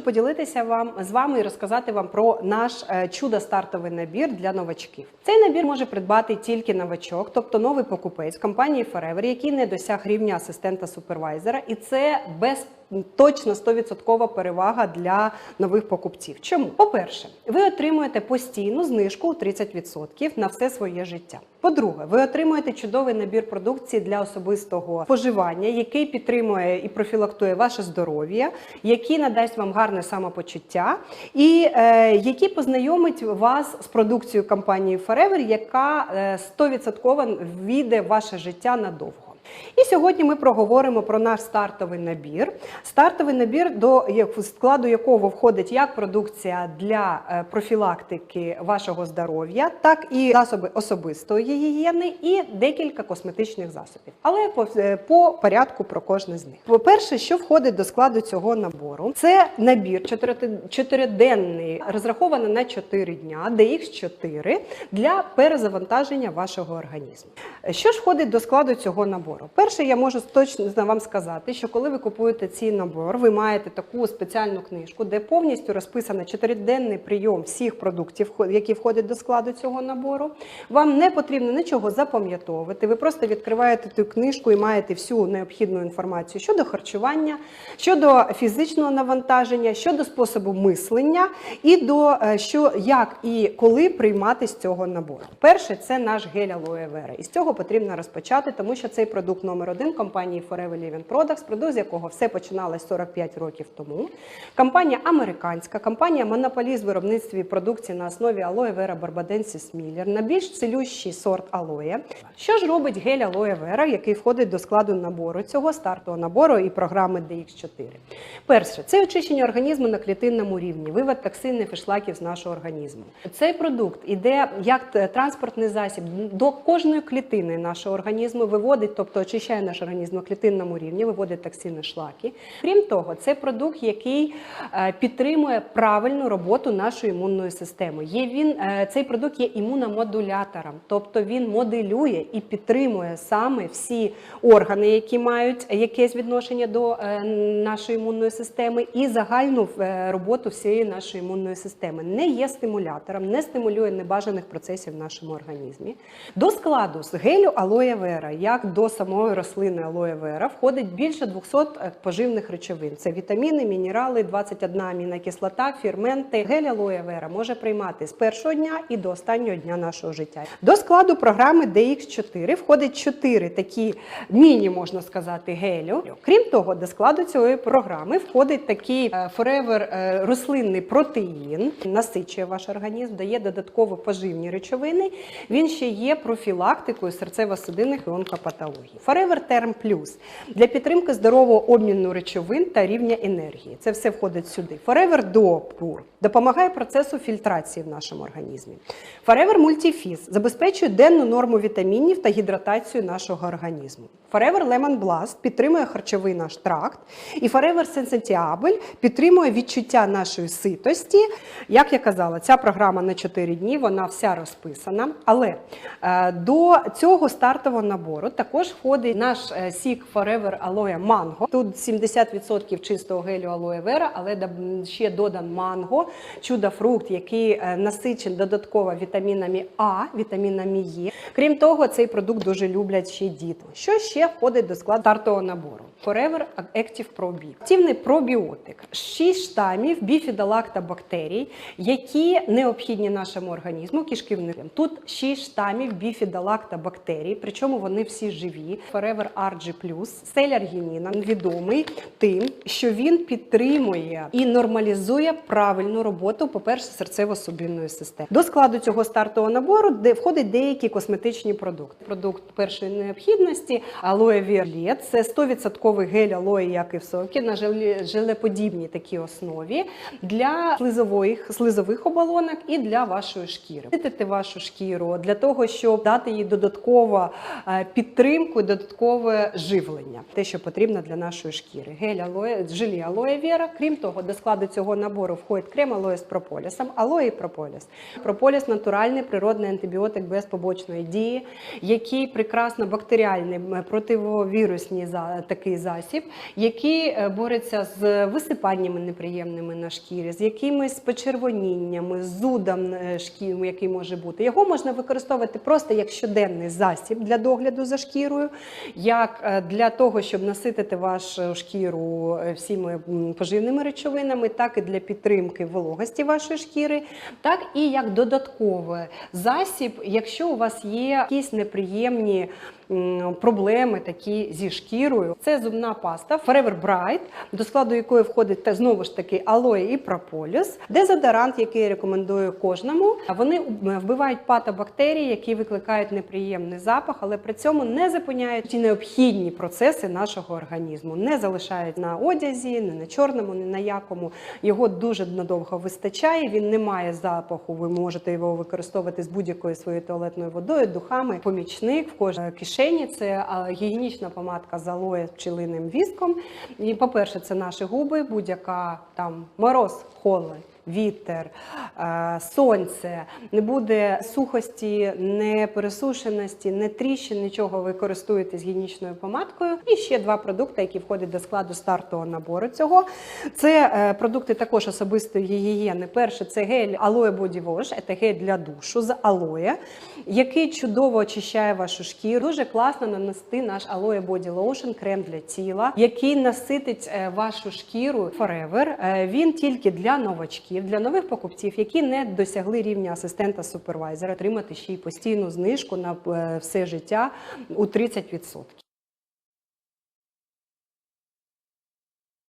Поділитися вам з вами і розказати вам про наш е, чудо-стартовий набір для новачків. Цей набір може придбати тільки новачок, тобто новий покупець компанії Forever, який не досяг рівня асистента супервайзера, і це без точно 100% перевага для нових покупців. Чому? По-перше, ви отримуєте постійну знижку у 30% на все своє життя. По-друге, ви отримуєте чудовий набір продукції для особистого споживання, який підтримує і профілактує ваше здоров'я, який надасть вам гарне самопочуття, і е, який познайомить вас з продукцією компанії Forever, яка е, 100% війде в ваше життя надовго. І сьогодні ми проговоримо про наш стартовий набір. Стартовий набір, до складу якого входить як продукція для е, профілактики вашого здоров'я, так і засоби особистої гігієни, і декілька косметичних засобів. Але по, е, по порядку про кожне з них. По-перше, що входить до складу цього набору, це набір чотири- чотириденний, розрахований на 4 дня, DX4 для перезавантаження вашого організму. Що ж входить до складу цього набору? Перше, я можу точно вам сказати, що коли ви купуєте цей набор, ви маєте таку спеціальну книжку, де повністю розписано чотириденний прийом всіх продуктів, які входять до складу цього набору. Вам не потрібно нічого запам'ятовувати. Ви просто відкриваєте цю книжку і маєте всю необхідну інформацію щодо харчування, щодо фізичного навантаження, щодо способу мислення і до е, що як і коли приймати з цього набору. Перше це наш гель vera. І з цього потрібно розпочати, тому що цей продукт номер один компанії Forever Living Products, продукт з якого все починалось 45 років тому. Компанія американська, компанія монополіст в виробництві продукції на основі алоe vera барбаденсіс Miller, на більш цілющий сорт алоє. Що ж робить гель алоe vera, який входить до складу набору цього стартового набору і програми DX4? Перше, це очищення організму на клітинному рівні, вивод токсинів і шлаків з нашого організму. Цей продукт іде як транспортний засіб до кожної клітини нашого організму, виводить, тобто очищає наш організм на клітинному рівні, виводить токсини шлаки. Крім того, це продукт, який е, підтримує правильну роботу нашої імунної системи. Є він е, цей продукт є імуномодулятором, тобто він моделює і підтримує саме всі органи, які мають якесь відношення до е, нашої імунної системи, і загальну роботу всієї нашої імунної системи. Не є стимулятором, не стимулює небажаних процесів в нашому організмі. До складу з гелю алоє вера, як до самої рослини алоє вера, входить більше 200 поживних речовин. Це вітаміни, мінерали, 21 амінокислота, ферменти. Гель алоє вера може приймати з першого дня і до останнього дня нашого життя. До складу програми DX4 входить 4 такі міні, можна сказати, гелю. Крім того, до складу цієї програми входить такий е, е, рослинний протеїн, насичує ваш організм, дає додатково поживні речовини. Він ще є профілактикою серцево-судинних і онкопатологій. Forever Term Plus для підтримки здорового обміну речовин та рівня енергії. Це все входить сюди. Forever Duo допомагає процесу фільтрації в нашому організмі. Forever Multifizz забезпечує денну норму вітамінів та гідратацію нашого організму. Forever Lemon Blast підтримує харчовий наш тракт. І Forever Sensitiable підтримує відчуття нашої ситості. Як я казала, ця програма на 4 дні, вона вся розписана. Але е, до цього стартового набору також входить наш е, сік Forever Aloe Mango. Тут 70% чистого гелю алоe vera, але ще додан манго, чудо-фрукт, який е, насичений додатково вітамінами А, вітамінами Е. Крім того, цей продукт дуже люблять ще діти. Що ще входить до складу стартового набору? Forever Active Probiotic. Активний пробіотик. 6 штамів біфідолактобактерій, які необхідні нашому організму кишківникам. Тут 6 штамів біфідолактобактерій, причому вони всі живі. Forever RG+, селяргініна відомий тим, що він підтримує і нормалізує правильну роботу, по-перше, серцево-судинної системи. До складу цього стартового набору де входять деякі косметичні продукти. Продукт першої необхідності Vera – це 100% гель алоe, як і в сокі, на желе- желеподібній такій основі для слизових, слизових оболонок і для вашої шкіри. Чистити вашу шкіру для того, щоб дати їй додаткову е, підтримку, і додаткове живлення, те, що потрібно для нашої шкіри. Гель алоe, желі алоe Vera. Крім того, до складу цього набору входить крем алоe з прополісом, алоe і прополіс. Прополіс натуральний природний антибіотик без побочної дії, який прекрасно бактеріальний проти противовірусний такий засіб, який е, бореться з висипаннями неприємними на шкірі, з якимись почервоніннями, зудом е, шкіри, який може бути. Його можна використовувати просто як щоденний засіб для догляду за шкірою, як е, для того, щоб наситити вашу шкіру всіми поживними речовинами, так і для підтримки вологості вашої шкіри, так і як додатковий засіб, якщо у вас є якісь неприємні проблеми такі зі шкірою. Це зубна паста Forever Bright, до складу якої входить та знову ж таки алоє і прополіс, дезодорант, який я рекомендую кожному. Вони вбивають патобактерії, які викликають неприємний запах, але при цьому не зупиняють ті необхідні процеси нашого організму, не залишають на одязі, не на чорному, не на якому. Його дуже надовго вистачає. Він не має запаху. Ви можете його використовувати з будь-якою своєю туалетною водою, духами. Помічник в кожній кишені. Це гігієнічна помадка з алоє пчелиним віском. І, по-перше, це наші губи, будь-яка там мороз, холод. Вітер, е, сонце, не буде сухості, не пересушеності, не тріщин, нічого ви користуєтесь гігієнічною помадкою. І ще два продукти, які входять до складу стартового набору цього. Це е, продукти також особистої гігієни. Перше це гель Aloe Body Wash, це гель для душу з алоє, який чудово очищає вашу шкіру. Дуже класно нанести наш Aloe Body Lotion, крем для тіла, який наситить е, вашу шкіру Forever. Він тільки для новачків, для нових покупців, які не досягли рівня асистента супервайзера, отримати ще й постійну знижку на е, все життя у 30%.